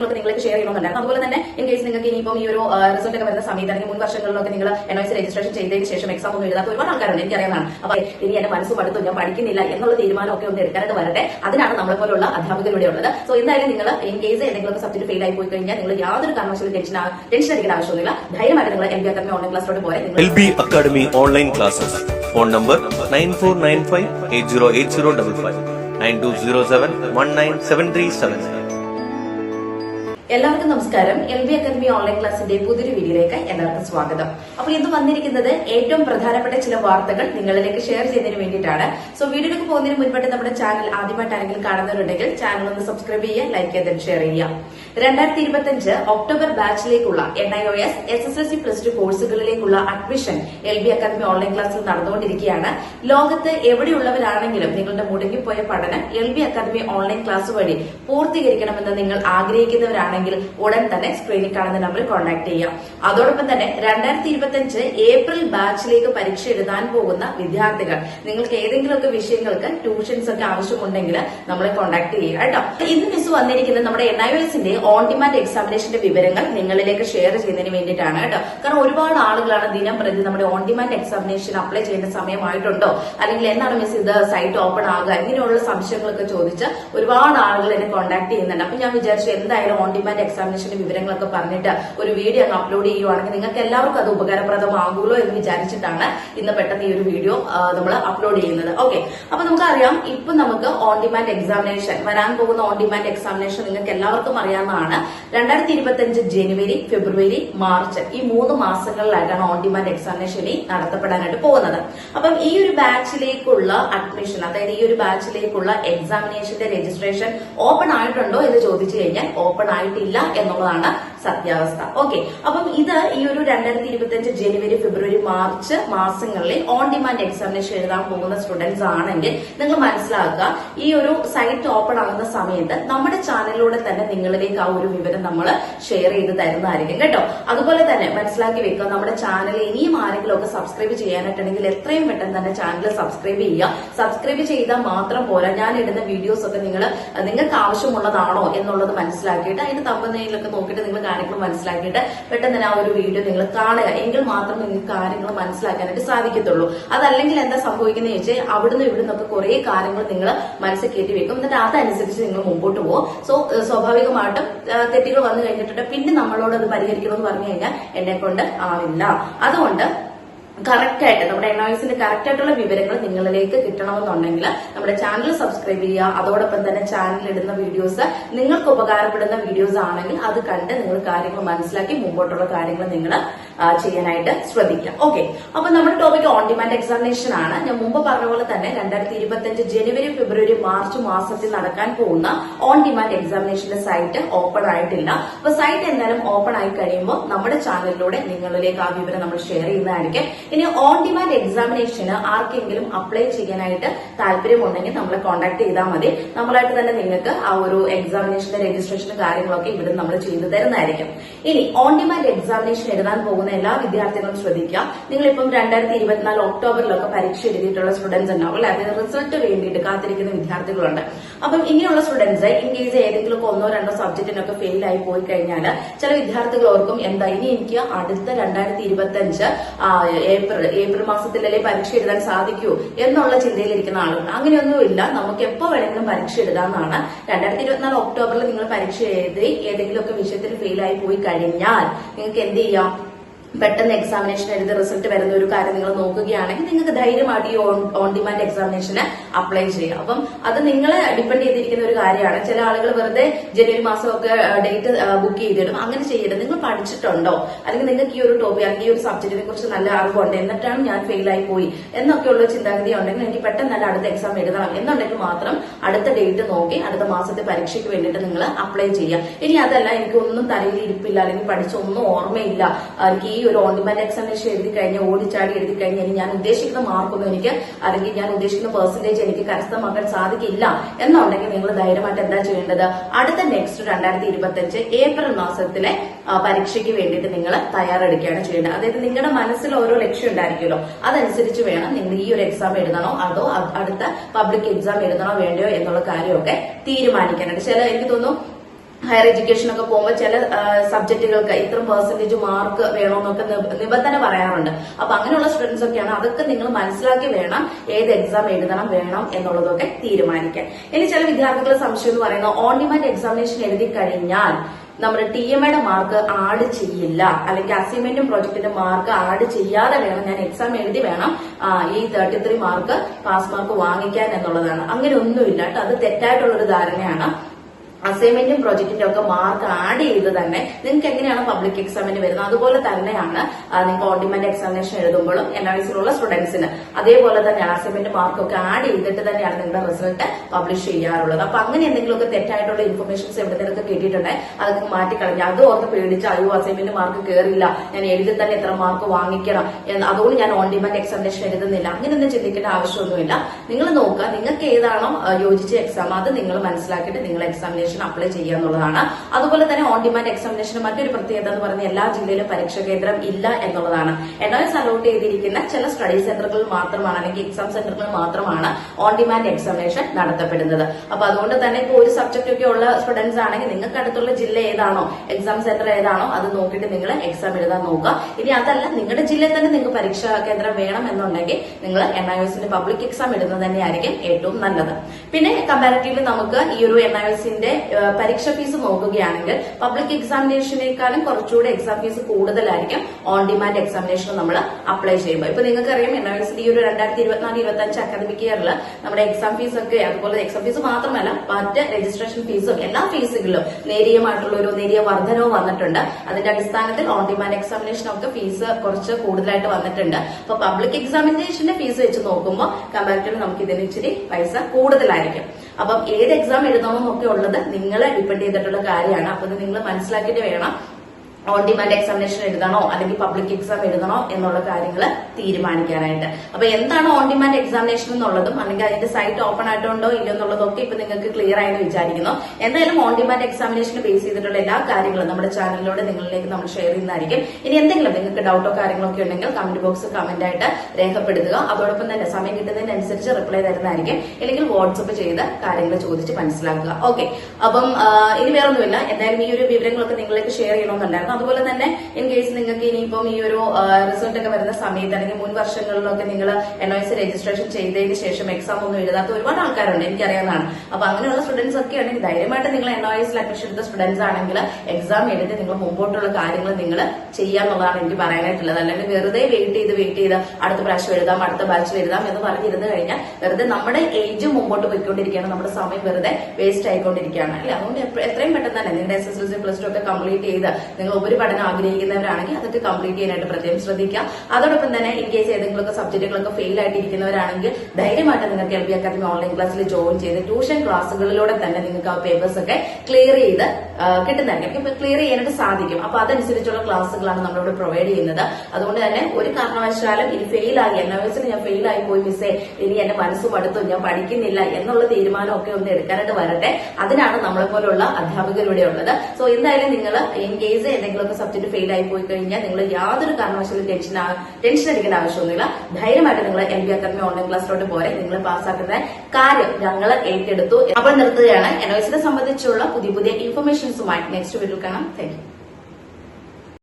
നിങ്ങൾക്ക് ഷെയർ ചെയ്യണമെന്നുണ്ടായിരുന്നു അതുപോലെ തന്നെ ഇൻ കേസ് നിങ്ങൾക്ക് ഇനിയിപ്പം ഈ ഒരു റിസൾട്ട് ഒക്കെ വരുന്ന സമയത്ത് അല്ലെങ്കിൽ മുൻ വർഷങ്ങളിലൊക്കെ നിങ്ങൾ എൻ എസ് രജിസ്ട്രേഷൻ ചെയ്തതിന് ശേഷം എക്സാം ഒന്നും എഴുതാത്ത ഒരുപാട് ആൾക്കാരുണ്ട് എനിക്കറിയാവുന്നതാണ്. അപ്പൊ ഇനി എന്റെ മനസ്സ് പഠിത്തം ഞാൻ പഠിക്കുന്നില്ല എന്നുള്ള തീരുമാനമൊക്കെ ഒന്ന് എടുക്കാനായിട്ട് വരട്ടെ. അതിനാണ് നമ്മളെ പോലുള്ള അധ്യാപകരുടെ ഉള്ളത്. സോ എന്തായാലും നിങ്ങൾ ഇൻ കേസ് എന്തെങ്കിലും സബ്ജക്ട് ഫെയിൽ ആയി പോയി കഴിഞ്ഞാൽ നിങ്ങൾ യാതൊരു കാരണവശാലും ടെൻഷൻ ടെൻഷൻ അടിക്കേണ്ട ആവശ്യമൊന്നുമില്ല. ധൈര്യമായിട്ട് നിങ്ങൾ എൽ ബി അക്കാദമി ഓൺലൈൻ ക്ലാസ്സിലോട്ട് പോരെ. L B academy online classes phone number nine four nine five eight zero eight zero double five nine two zero seven one nine seven three seven എല്ലാവർക്കും നമസ്കാരം. L B academy online ക്ലാസിന്റെ പുതിയൊരു വീഡിയോയിലേക്ക് എല്ലാവർക്കും സ്വാഗതം. അപ്പോൾ ഇന്ന് വന്നിരിക്കുന്നത് ഏറ്റവും പ്രധാനപ്പെട്ട ചില വാർത്തകൾ നിങ്ങളിലേക്ക് ഷെയർ ചെയ്യുന്നതിന് വേണ്ടിയിട്ടാണ്. സോ വീഡിയോയിലേക്ക് പോകുന്നതിന് മുൻപായിട്ട് നമ്മുടെ ചാനൽ ആദ്യമായിട്ട് ആരെങ്കിലും കാണുന്നവരുണ്ടെങ്കിൽ ചാനൽ ഒന്ന് സബ്സ്ക്രൈബ് ചെയ്യുക ലൈക്ക് ചെയ്ത് ഷെയർ ചെയ്യുക. രണ്ടായിരത്തി ഇരുപത്തിയഞ്ച് October ബാച്ചിലേക്കുള്ള N I O S S S L C plus two കോഴ്സുകളിലേക്കുള്ള admission L B academy online ക്ലാസ്സിൽ നടന്നുകൊണ്ടിരിക്കുകയാണ്. ലോകത്ത് എവിടെയുള്ളവരാണെങ്കിലും നിങ്ങളുടെ മുടങ്ങിപ്പോയ പഠനം L B academy online class വഴി പൂർത്തീകരിക്കണമെന്ന് നിങ്ങൾ ആഗ്രഹിക്കുന്നവരാണെങ്കിൽ ഉടൻ തന്നെ സ്ക്രീനിൽ കാണുന്ന നമ്പറിൽ കോൺടാക്ട് ചെയ്യാം. അതോടൊപ്പം തന്നെ രണ്ടായിരത്തി ഇരുപത്തിയഞ്ച് ഏപ്രിൽ ബാച്ചിലേക്ക് പരീക്ഷ എഴുതാൻ പോകുന്ന വിദ്യാർത്ഥികൾ. നിങ്ങൾക്ക് ഏതെങ്കിലുമൊക്കെ വിഷയങ്ങൾക്ക് ട്യൂഷൻസ് ഒക്കെ ആവശ്യമുണ്ടെങ്കിൽ നമ്മളെ കോൺടാക്ട് ചെയ്യുക കേട്ടോ. ഇന്ന് മിസ് വന്നിരിക്കുന്നത് നമ്മുടെ എൻ ഐ എസിന്റെ ഓൺ ഡിമാൻഡ് എക്സാമിനേഷന്റെ വിവരങ്ങൾ നിങ്ങളിലേക്ക് ഷെയർ ചെയ്യുന്നതിന് വേണ്ടിയിട്ടാണ് കേട്ടോ. കാരണം ഒരുപാട് ആളുകളാണ് ദിനം പ്രതി നമ്മുടെ ഓൺ ഡിമാൻഡ് എക്സാമിനേഷൻ അപ്ലൈ ചെയ്യേണ്ട സമയമായിട്ടുണ്ടോ? അല്ലെങ്കിൽ എന്നാണ് മിസ് ഇത് സൈറ്റ് ഓപ്പൺ ആകുക? ഇങ്ങനെയുള്ള സംശയങ്ങളൊക്കെ ചോദിച്ച് ഒരുപാട് ആളുകൾ എന്നെ കോൺടാക്ട് ചെയ്യുന്നുണ്ട്. അപ്പൊ ഞാൻ വിചാരിച്ചു എന്തായാലും ഓൺ ഡിമാൻഡ് എക്സാമിനേഷന്റെ വിവരങ്ങളൊക്കെ പറഞ്ഞിട്ട് ഒരു വീഡിയോ അങ്ങ് അപ്ലോഡ് ചെയ്യുവാണെങ്കിൽ നിങ്ങൾക്ക് എല്ലാവർക്കും അത് ഉപകാരപ്രദമാകുമല്ലോ എന്ന് വിചാരിച്ചിട്ടാണ് ഇന്ന് പെട്ടെന്ന് ഈ ഒരു വീഡിയോ നമ്മൾ അപ്ലോഡ് ചെയ്യുന്നത്. ഓക്കെ അപ്പൊ നമുക്കറിയാം ഇപ്പൊ നമുക്ക് ഓൺ ഡിമാൻഡ് എക്സാമിനേഷൻ വരാൻ പോകുന്ന ഓൺ ഡിമാൻഡ് എക്സാമിനേഷൻ നിങ്ങൾക്ക് എല്ലാവർക്കും അറിയാവുന്നതാണ്. രണ്ടായിരത്തി ഇരുപത്തിയഞ്ച് ജനുവരി ഫെബ്രുവരി മാർച്ച് ഈ മൂന്ന് മാസങ്ങളിലായിട്ടാണ് ഓൺ ഡിമാൻഡ് എക്സാമിനേഷൻ നടത്തപ്പെടാനായിട്ട് പോകുന്നത്. അപ്പം ഈ ഒരു ബാച്ചിലേക്കുള്ള അഡ്മിഷൻ അതായത് ഈ ഒരു ബാച്ചിലേക്കുള്ള എക്സാമിനേഷന്റെ രജിസ്ട്രേഷൻ ഓപ്പൺ ആയിട്ടുണ്ടോ എന്ന് ചോദിച്ചു കഴിഞ്ഞാൽ ഓപ്പൺ ആയിട്ടില്ല എന്നുള്ളതാണ് സത്യാവസ്ഥ. ഓക്കെ അപ്പം ഇത് ഈ ഒരു രണ്ടായിരത്തി ഇരുപത്തിയഞ്ച് ജനുവരി ഫെബ്രുവരി മാർച്ച് മാസങ്ങളിൽ ഓൺ ഡിമാൻഡ് എക്സാമിനേഷൻ എഴുതാൻ പോകുന്ന സ്റ്റുഡൻസ് ആണെങ്കിൽ നിങ്ങൾ മനസ്സിലാക്കുക ഈ ഒരു സൈറ്റ് ഓപ്പൺ ആകുന്ന സമയത്ത് നമ്മുടെ ചാനലിലൂടെ തന്നെ നിങ്ങളിലേക്ക് ആ ഒരു വിവരം നമ്മൾ ഷെയർ ചെയ്ത് തരുന്നതായിരിക്കും കേട്ടോ. അതുപോലെ തന്നെ മനസ്സിലാക്കി വെക്കുക നമ്മുടെ ചാനൽ ഇനിയും ആരെങ്കിലും ഒക്കെ സബ്സ്ക്രൈബ് ചെയ്യാനായിട്ടുണ്ടെങ്കിൽ എത്രയും പെട്ടെന്ന് തന്നെ ചാനൽ സബ്സ്ക്രൈബ് ചെയ്യുക. സബ്സ്ക്രൈബ് ചെയ്താൽ മാത്രം പോരാ ഞാൻ ഇടുന്ന വീഡിയോസ് ഒക്കെ നിങ്ങൾ നിങ്ങൾക്ക് ആവശ്യമുള്ളതാണോ എന്നുള്ളത് മനസ്സിലാക്കിയിട്ട് അതിന്റെ തമ്പനയിലൊക്കെ നോക്കിയിട്ട് നിങ്ങൾ കാര്യങ്ങൾ മനസ്സിലാക്കിയിട്ട് പെട്ടെന്ന് തന്നെ ആ ഒരു വീഡിയോ നിങ്ങൾ കാണുക. എങ്കിൽ മാത്രം നിങ്ങൾക്ക് കാര്യങ്ങൾ മനസ്സിലാക്കാനായിട്ട് സാധിക്കത്തുള്ളൂ. അതല്ലെങ്കിൽ എന്താ സംഭവിക്കുന്നത് ചോദിച്ചാൽ അവിടുന്ന് ഇവിടുന്ന് ഒക്കെ കുറെ കാര്യങ്ങൾ നിങ്ങൾ മനസ്സിൽ കയറ്റി വെക്കും. എന്നിട്ട് അതനുസരിച്ച് നിങ്ങൾ മുമ്പോട്ട് പോകും സോ സ്വാഭാവികമായിട്ടും തെറ്റുകൾ വന്നു കഴിഞ്ഞിട്ടുണ്ട്. പിന്നെ നമ്മളോട് അത് പരിഹരിക്കണമെന്ന് പറഞ്ഞു കഴിഞ്ഞാൽ എന്നെ കൊണ്ട് ആവില്ല. അതുകൊണ്ട് കറക്റ്റ് ആയിട്ട് നമ്മുടെ എൻഒഎസിന്റെ കറക്റ്റ് ആയിട്ടുള്ള വിവരങ്ങൾ നിങ്ങളിലേക്ക് കിട്ടണമെന്നുണ്ടെങ്കിൽ നമ്മുടെ ചാനൽ സബ്സ്ക്രൈബ് ചെയ്യുക. അതോടൊപ്പം തന്നെ ചാനലിൽ ഇടുന്ന വീഡിയോസ് നിങ്ങൾക്ക് ഉപകാരപ്പെടുന്ന വീഡിയോസ് ആണെങ്കിൽ അത് കണ്ട് നിങ്ങൾ കാര്യങ്ങൾ മനസ്സിലാക്കി മുമ്പോട്ടുള്ള കാര്യങ്ങൾ നിങ്ങൾ ചെയ്യാനായിട്ട് ശ്രദ്ധിക്കുക. ഓക്കെ അപ്പൊ നമ്മുടെ ടോപ്പിക് ഓൺ ഡിമാൻഡ് എക്സാമിനേഷൻ ആണ്. ഞാൻ മുമ്പ് പറഞ്ഞ പോലെ തന്നെ രണ്ടായിരത്തി ഇരുപത്തിയഞ്ച് ജനുവരി ഫെബ്രുവരി മാർച്ച് മാസത്തിൽ നടക്കാൻ പോകുന്ന ഓൺ ഡിമാൻഡ് എക്സാമിനേഷന്റെ സൈറ്റ് ഓപ്പൺ ആയിട്ടില്ല. അപ്പൊ സൈറ്റ് എന്തായാലും ഓപ്പൺ ആയി കഴിയുമ്പോൾ നമ്മുടെ ചാനലിലൂടെ നിങ്ങളിലേക്ക് ആ വിവരം നമ്മൾ ഷെയർ ചെയ്യുന്നതായിരിക്കും. ഇനി ഓൺ ഡിമാൻഡ് എക്സാമിനേഷന് ആർക്കെങ്കിലും അപ്ലൈ ചെയ്യാനായിട്ട് താല്പര്യമുണ്ടെങ്കിൽ നമ്മളെ കോൺടാക്ട് ചെയ്താൽ മതി. നമ്മളായിട്ട് തന്നെ നിങ്ങൾക്ക് ആ ഒരു എക്സാമിനേഷന്റെ രജിസ്ട്രേഷനും കാര്യങ്ങളൊക്കെ ഇവിടെ നമ്മൾ ചെയ്തു തരുന്നതായിരിക്കും. ഇനി ഓൺ ഡിമാൻഡ് എക്സാമിനേഷൻ എഴുതാൻ പോകുന്ന എല്ലാ വിദ്യാർത്ഥികളും ശ്രദ്ധിക്കുക. നിങ്ങളിപ്പം രണ്ടായിരത്തി ഇരുപത്തിനാല് ഒക്ടോബറിലൊക്കെ പരീക്ഷ എഴുതിയിട്ടുള്ള സ്റ്റുഡൻസ് ഉണ്ടാവും അല്ലെ? അതിന് റിസൾട്ട് വേണ്ടിയിട്ട് കാത്തിരിക്കുന്ന വിദ്യാർത്ഥികളുണ്ട്. അപ്പം ഇങ്ങനെയുള്ള സ്റ്റുഡൻസ് ഇൻ കേസ് ഏതെങ്കിലും ഒന്നോ രണ്ടോ സബ്ജക്റ്റിനൊക്കെ ഫെയിൽ ആയി പോയി കഴിഞ്ഞാൽ ചില വിദ്യാർത്ഥികൾ ഓർക്കും എന്താ ഇനി എനിക്ക് അടുത്ത രണ്ടായിരത്തി ഇരുപത്തി അഞ്ച് ഏപ്രിൽ ഏപ്രിൽ മാസത്തിലല്ലേ പരീക്ഷ എഴുതാൻ സാധിക്കൂ എന്നുള്ള ചിന്തയിലിരിക്കുന്ന ആളുകൾ അങ്ങനെയൊന്നുമില്ല നമുക്ക് എപ്പോ വേണമെങ്കിലും പരീക്ഷ എഴുതാമെന്നാണ് രണ്ടായിരത്തി ഇരുപത്തിനാല് ഒക്ടോബറിൽ നിങ്ങൾ പരീക്ഷ എഴുതി ഏതെങ്കിലുമൊക്കെ വിഷയത്തിൽ ഫെയിൽ ആയി പോയി കഴിഞ്ഞാൽ നിങ്ങൾക്ക് എന്ത് ചെയ്യാം? പെട്ടെന്ന് എക്സാമിനേഷൻ എഴുതി റിസൾട്ട് വരുന്ന ഒരു കാര്യം നിങ്ങൾ നോക്കുകയാണെങ്കിൽ നിങ്ങൾക്ക് ധൈര്യമായിട്ട് ഈ ഓൺ ഡിമാൻഡ് എക്സാമിനേഷന് അപ്ലൈ ചെയ്യാം. അപ്പം അത് നിങ്ങളെ ഡിപ്പെൻഡ് ചെയ്തിരിക്കുന്ന ഒരു കാര്യമാണ്. ചില ആളുകൾ വെറുതെ ജനുവരി മാസമൊക്കെ ഡേറ്റ് ബുക്ക് ചെയ്തിടും. അങ്ങനെ ചെയ്യരുത്. നിങ്ങൾ പഠിച്ചിട്ടുണ്ടോ? അല്ലെങ്കിൽ നിങ്ങൾക്ക് ഈ ഒരു ടോപ്പിക് അല്ലെങ്കിൽ ഈ ഒരു സബ്ജക്റ്റിനെ കുറിച്ച് നല്ല അറിവുണ്ട്. എന്നിട്ടാണ് ഞാൻ ഫെയിൽ ആയി പോയി. എന്നൊക്കെയുള്ള ചിന്താഗതി ഉണ്ടെങ്കിൽ എനിക്ക് പെട്ടെന്ന് തന്നെ അടുത്ത എക്സാം എഴുതണം. എന്നുണ്ടെങ്കിൽ മാത്രം അടുത്ത ഡേറ്റ് നോക്കി അടുത്ത മാസത്തെ പരീക്ഷയ്ക്ക് വേണ്ടിയിട്ട് നിങ്ങൾ അപ്ലൈ ചെയ്യുക ഇനി അതല്ല എനിക്കൊന്നും തലയിൽ ഇരിപ്പില്ല അല്ലെങ്കിൽ പഠിച്ചൊന്നും ഓർമ്മയില്ല. എനിക്ക് ഈ ഒരു ഓൺ ഡിമാൻഡ് എക്സാമിനേഷൻ എഴുതി കഴിഞ്ഞാൽ ഓടിച്ചാടി എഴുതി കഴിഞ്ഞാൽ ഞാൻ ഉദ്ദേശിക്കുന്ന മാർക്കൊന്നും എനിക്ക് അല്ലെങ്കിൽ ഞാൻ ഉദ്ദേശിക്കുന്ന പെർസെന്റേജ് എനിക്ക് കരസ്ഥമാക്കാൻ സാധിക്കില്ല എന്നുണ്ടെങ്കിൽ നിങ്ങൾ ധൈര്യമായിട്ട് എന്താ ചെയ്യേണ്ടത്? അടുത്ത നെക്സ്റ്റ് രണ്ടായിരത്തി ഇരുപത്തിയഞ്ച് ഏപ്രിൽ മാസത്തിലെ പരീക്ഷയ്ക്ക് വേണ്ടിയിട്ട് നിങ്ങൾ തയ്യാറെടുക്കുകയാണ് ചെയ്യേണ്ടത്. അതായത് നിങ്ങളുടെ മനസ്സിൽ ഓരോ ലക്ഷ്യം ഉണ്ടായിരിക്കുമല്ലോ. അതനുസരിച്ച് വേണം നിങ്ങൾ ഈ ഒരു എക്സാം എഴുതണോ അതോ അടുത്ത പബ്ലിക് എക്സാം എഴുതണോ വേണ്ടയോ എന്നുള്ള കാര്യമൊക്കെ തീരുമാനിക്കാനായിട്ട്. ചില എനിക്ക് തോന്നുന്നു ഹയർ എഡ്യൂക്കേഷൻ ഒക്കെ പോകുമ്പോൾ ചില സബ്ജക്റ്റുകൾക്ക് ഇത്ര പെർസെന്റേജ് മാർക്ക് വേണമെന്നൊക്കെ നിബ- നിബന്ധന പറയാറുണ്ട്. അപ്പൊ അങ്ങനെയുള്ള സ്റ്റുഡൻസ് ഒക്കെയാണ് അതൊക്കെ നിങ്ങൾ മനസ്സിലാക്കി വേണം ഏത് എക്സാം എഴുതണം വേണം എന്നുള്ളതൊക്കെ തീരുമാനിക്കാൻ. ഇനി ചില വിദ്യാർത്ഥികളുടെ സംശയം എന്ന് പറയുന്നത് ഓൺ ഡിമാൻഡ് എക്സാമിനേഷൻ എഴുതി കഴിഞ്ഞാൽ നമ്മുടെ ടി എം എയുടെ മാർക്ക് ആഡ് ചെയ്യില്ല. അല്ലെങ്കിൽ അസൈൻമെന്റും പ്രോജക്റ്റിന്റെ മാർക്ക് ആഡ് ചെയ്യാതെ വേണം ഞാൻ എക്സാം എഴുതി വേണം ഈ thirty three mark pass mark വാങ്ങിക്കാൻ എന്നുള്ളതാണ്. അങ്ങനെ ഒന്നുമില്ല കേട്ടോ. അത് തെറ്റായിട്ടുള്ളൊരു ധാരണയാണ്. അസൈൻമെന്റും പ്രോജക്റ്റിന്റെ ഒക്കെ മാർക്ക് ആഡ് ചെയ്ത് തന്നെ നിങ്ങൾക്ക് എങ്ങനെയാണ് പബ്ലിക് എക്സാമിന് വരുന്നത്? അതുപോലെ തന്നെയാണ് നിങ്ങൾക്ക് ഓൺ ഡിമാൻഡ് എക്സാമിനേഷൻ എഴുതുമ്പോഴും എൻ ഐസിലുള്ള സ്റ്റുഡൻസിന് അതേപോലെ തന്നെ അസൈൻമെന്റ് മാർക്കൊക്കെ ആഡ് ചെയ്തിട്ട് തന്നെയാണ് നിങ്ങളുടെ റിസൾട്ട് പബ്ലിഷ് ചെയ്യാറുള്ളത്. അപ്പൊ അങ്ങനെ എന്തെങ്കിലുമൊക്കെ തെറ്റായിട്ടുള്ള ഇൻഫർമേഷൻസ് എവിടെ നിന്നൊക്കെ കിട്ടിയിട്ടുണ്ടെങ്കിൽ അതൊക്കെ മാറ്റിക്കളഞ്ഞു. അത് ഓർത്ത് പേടിച്ച് അയ്യോ അസൈൻമെന്റ് മാർക്ക് കയറില്ല ഞാൻ എഴുതി തന്നെ എത്ര മാർക്ക് വാങ്ങിക്കണം. അതുകൊണ്ട് ഞാൻ ഓൺ ഡിമാൻഡ് എക്സാമിനേഷൻ എഴുതുന്നില്ല. അങ്ങനെയൊന്നും ചിന്തിക്കേണ്ട ആവശ്യമൊന്നുമില്ല. നിങ്ങൾ നോക്കുക നിങ്ങൾക്ക് ഏതാണോ യോജിച്ച എക്സാം അത് നിങ്ങൾ മനസ്സിലാക്കിയിട്ട് നിങ്ങൾ എക്സാമിനേഷൻ അപ്ലൈ ചെയ്യുക എന്നുള്ളതാണ് അതുപോലെ തന്നെ ഓൺ ഡിമാൻഡ് എക്സാമിനേഷന് മറ്റൊരു പ്രത്യേകത എന്ന് പറഞ്ഞാൽ എല്ലാ ജില്ലയിലും പരീക്ഷാ കേന്ദ്രം ഇല്ല എന്നുള്ളതാണ്. എൻഒഎസ് അലോട്ട് ചെയ്തിരിക്കുന്ന ചില സ്റ്റഡി സെന്ററുകളിൽ മാത്രമാണ് അല്ലെങ്കിൽ എക്സാം സെന്ററുകളിൽ മാത്രമാണ് ഓൺ ഡിമാൻഡ് എക്സാമിനേഷൻ നടത്തപ്പെടുന്നത്. അപ്പൊ അതുകൊണ്ട് തന്നെ ഇപ്പോൾ ഒരു സബ്ജക്റ്റ് ഒക്കെ ഉള്ള സ്റ്റുഡൻസ് ആണെങ്കിൽ നിങ്ങൾക്ക് അടുത്തുള്ള ജില്ല ഏതാണോ എക്സാം സെന്റർ ഏതാണോ അത് നോക്കിയിട്ട് നിങ്ങൾ എക്സാം എഴുതാൻ നോക്കുക. ഇനി അതല്ല നിങ്ങളുടെ ജില്ലയിൽ തന്നെ നിങ്ങൾക്ക് പരീക്ഷാ കേന്ദ്രം വേണം എന്നുണ്ടെങ്കിൽ നിങ്ങൾ എൻ ഐ എസിന്റെ പബ്ലിക് എക്സാം ഇടുന്നത് തന്നെയായിരിക്കും ഏറ്റവും നല്ലത്. പിന്നെ കമ്പാരിറ്റീവ്ലി നമുക്ക് ഈ ഒരു എൻ ഐ എസിന്റെ പരീക്ഷ ഫീസ് നോക്കുകയാണെങ്കിൽ പബ്ലിക് എക്സാമിനേഷനേക്കാളും കുറച്ചുകൂടി എക്സാം ഫീസ് കൂടുതലായിരിക്കും. ഓൺ ഡിമാൻഡ് എക്സാമിനേഷൻ നമ്മൾ അപ്ലൈ ചെയ്യുമ്പോൾ. ഇപ്പൊ നിങ്ങൾക്കറിയാം എൻ ഐ എസിന്റെ ഈ ഒരു രണ്ടായിരത്തി ഇരുപത്തിനാല് ഇരുപത്തി അഞ്ച് അക്കാദമിക് ഇയറിൽ നമ്മുടെ എക്സാം ഫീസ് ഒക്കെ അതുപോലെ എക്സാം ഫീസ് മാത്രമല്ല മറ്റ് രജിസ്ട്രേഷൻ ഫീസും എല്ലാ ഫീസുകളിലും നേരിയമായിട്ടുള്ള ഒരു നേരിയ വർധനവ് വന്നിട്ടുണ്ട്. അതിന്റെ അടിസ്ഥാനത്തിൽ ഓൺ ഡിമാൻഡ് എക്സാമിനേഷൻ ഒക്കെ ഫീസ് കുറച്ച് കൂടുതലായിട്ട് വന്നിട്ടുണ്ട്. അപ്പൊ പബ്ലിക് എക്സാമിനേഷന്റെ ഫീസ് വെച്ച് നോക്കുമ്പോൾ കമ്പാരിറ്റീവ് നമുക്ക് ഇതിന് ഇച്ചിരി പൈസ കൂടുതലായിരിക്കും. അപ്പം ഏത് എക്സാം എഴുതണമെന്നൊക്കെ ഉള്ളത് നിങ്ങളെ ഡിപ്പെൻഡ് ചെയ്തിട്ടുള്ള കാര്യമാണ്. അപ്പൊ നിങ്ങൾ മനസ്സിലാക്കിയിട്ട് വേണം ഓൺ ഡിമാൻഡ് എക്സാമിനേഷൻ എഴുതണോ അല്ലെങ്കിൽ പബ്ലിക് എക്സാം എഴുതണോ എന്നുള്ള കാര്യങ്ങൾ തീരുമാനിക്കാനായിട്ട്. അപ്പൊ എന്താണ് ഓൺ ഡിമാൻഡ് എക്സാമിനേഷൻ എന്നുള്ളതും അല്ലെങ്കിൽ അതിന്റെ സൈറ്റ് ഓപ്പൺ ആയിട്ടുണ്ടോ ഇല്ലയോ എന്നുള്ളതൊക്കെ ഇപ്പൊ നിങ്ങൾക്ക് ക്ലിയർ ആയെന്ന് വിചാരിക്കുന്നു. എന്തായാലും ഓൺ ഡിമാൻഡ് എക്സാമിനേഷൻ ബേസ് ചെയ്തിട്ടുള്ള എല്ലാ കാര്യങ്ങളും നമ്മുടെ ചാനലിലൂടെ നിങ്ങളിലേക്ക് നമ്മൾ ഷെയർ ചെയ്യുന്നതായിരിക്കും. ഇനി എന്തെങ്കിലും നിങ്ങൾക്ക് ഡൗട്ടോ കാര്യങ്ങളൊക്കെ ഉണ്ടെങ്കിൽ കമന്റ് ബോക്സ് കമന്റ് ആയിട്ട് രേഖപ്പെടുത്തുക. അതോടൊപ്പം തന്നെ സമയം കിട്ടുന്നതിനനുസരിച്ച് റിപ്ലൈ തരുന്നതായിരിക്കും. അല്ലെങ്കിൽ വാട്സപ്പ് ചെയ്ത് കാര്യങ്ങൾ ചോദിച്ച് മനസ്സിലാക്കുക. ഓക്കെ അപ്പം ഇനി വേറൊന്നുമില്ല. എന്തായാലും ഈ ഒരു വിവരങ്ങളൊക്കെ നിങ്ങളിലേക്ക് ഷെയർ ചെയ്യണമെന്നുണ്ടായിരുന്നു. അതുപോലെ തന്നെ ഇൻ കേസ് നിങ്ങൾക്ക് ഇനിയിപ്പം ഈ ഒരു റിസൾട്ട് ഒക്കെ വരുന്ന സമയത്ത് അല്ലെങ്കിൽ മുൻ വർഷങ്ങളിലൊക്കെ നിങ്ങൾ എൻ എസ് രജിസ്ട്രേഷൻ ചെയ്തതിന് ശേഷം എക്സാം ഒന്നും എഴുതാത്ത ഒരുപാട് ആൾക്കാരുണ്ട് എനിക്കറിയാവുന്നതാണ്. അപ്പൊ അങ്ങനെയുള്ള സ്റ്റുഡൻസ് ഒക്കെ ആണെങ്കിൽ ധൈര്യമായിട്ട് നിങ്ങൾ എൻ ഒ എസിൽ അഡ്മിഷൻ എടുത്ത സ്റ്റുഡൻസ് ആണെങ്കിൽ എക്സാം എഴുതി നിങ്ങൾ മുമ്പോട്ടുള്ള കാര്യങ്ങൾ നിങ്ങൾ ചെയ്യാന്നുള്ളതാണ് എനിക്ക് പറയാനായിട്ടുള്ളത്. അല്ലെങ്കിൽ വെറുതെ വെയിറ്റ് ചെയ്ത് വെയിറ്റ് ചെയ്ത് അടുത്ത പ്രാവശ്യം എഴുതാം അടുത്ത ബാച്ചിൽ എഴുതാം എന്ന് പറഞ്ഞിരുന്നു കഴിഞ്ഞാൽ വെറുതെ നമ്മുടെ ഏജ് മുമ്പോട്ട് പോയിക്കൊണ്ടിരിക്കുകയാണ്. നമ്മുടെ സമയം വെറുതെ വേസ്റ്റ് ആയിക്കൊണ്ടിരിക്കുകയാണ്. അല്ലെ? അതുകൊണ്ട് എത്രയും പെട്ടെന്ന് തന്നെ നിങ്ങളുടെ S S L C plus two ഒക്കെ കംപ്ലീറ്റ് ചെയ്ത് നിങ്ങൾ ഉപരിപഠനം ആഗ്രഹിക്കുന്നവരാണെങ്കിൽ അതൊക്കെ കംപ്ലീറ്റ് ചെയ്യാനായിട്ട് പ്രത്യേകം ശ്രദ്ധിക്കുക. അതോടൊപ്പം തന്നെ ഇൻ കേസ് ഏതെങ്കിലുമൊക്കെ സബ്ജക്റ്റുകളൊക്കെ ഫെയിൽ ആയിട്ടിരിക്കുന്നവരാണെങ്കിൽ ധൈര്യമായിട്ട് നിങ്ങൾക്ക് എൽ ബി അക്കാദമി ഓൺലൈൻ ക്ലാസ്സിൽ ജോയിൻ ചെയ്ത് ട്യൂഷൻ ക്ലാസ്സുകളിലൂടെ തന്നെ നിങ്ങൾക്ക് ആ പേപ്പേഴ്സ് ഒക്കെ ക്ലിയർ ചെയ്ത് കിട്ടുന്നതായിരിക്കും. ഇപ്പൊ ക്ലിയർ ചെയ്യാനായിട്ട് സാധിക്കും. അപ്പൊ അതനുസരിച്ചുള്ള ക്ലാസ്സുകളാണ് നമ്മളിവിടെ പ്രൊവൈഡ് ചെയ്യുന്നത്. അതുകൊണ്ട് തന്നെ ഒരു കാരണവശാലും ഇനി ഫെയിൽ ആയി എൻ എസ് ഞാൻ ഫെയിൽ ആയി പോയി മിസ്സേ ഇനി എന്റെ മനസ്സ് മടുത്തു ഞാൻ പഠിക്കുന്നില്ല എന്നുള്ള തീരുമാനം ഒക്കെ ഒന്ന് എടുക്കാനായിട്ട് വരട്ടെ. അതിനാണ് നമ്മളെ പോലുള്ള അധ്യാപകരുടെ ഉള്ളത് സോ എന്തായാലും നിങ്ങൾ ഇൻ കേസ് എന്തെങ്കിലുമൊക്കെ സബ്ജക്ട് ഫെയിൽ ആയി പോയി കഴിഞ്ഞാൽ നിങ്ങൾ യാതൊരു കാരണവശാലും ടെൻഷൻ ടെൻഷൻ അടിക്കേണ്ട ആവശ്യമൊന്നുമില്ല. ധൈര്യമായിട്ട് നിങ്ങൾ എൽ ബി അക്കാദമി ഓൺലൈൻ ക്ലാസ്സിലോട്ട് പോരെ. നിങ്ങൾ പാസ്സാക്കുന്ന കാര്യം ഞങ്ങൾ ഏറ്റെടുത്തു. അപ്പോൾ നിർത്തുകയാണ്. എൻഒസിനെ സംബന്ധിച്ചുള്ള പുതിയ പുതിയ ഇൻഫർമേഷൻസുമായി നെക്സ്റ്റ് വീഡിയോ കാണാം. താങ്ക്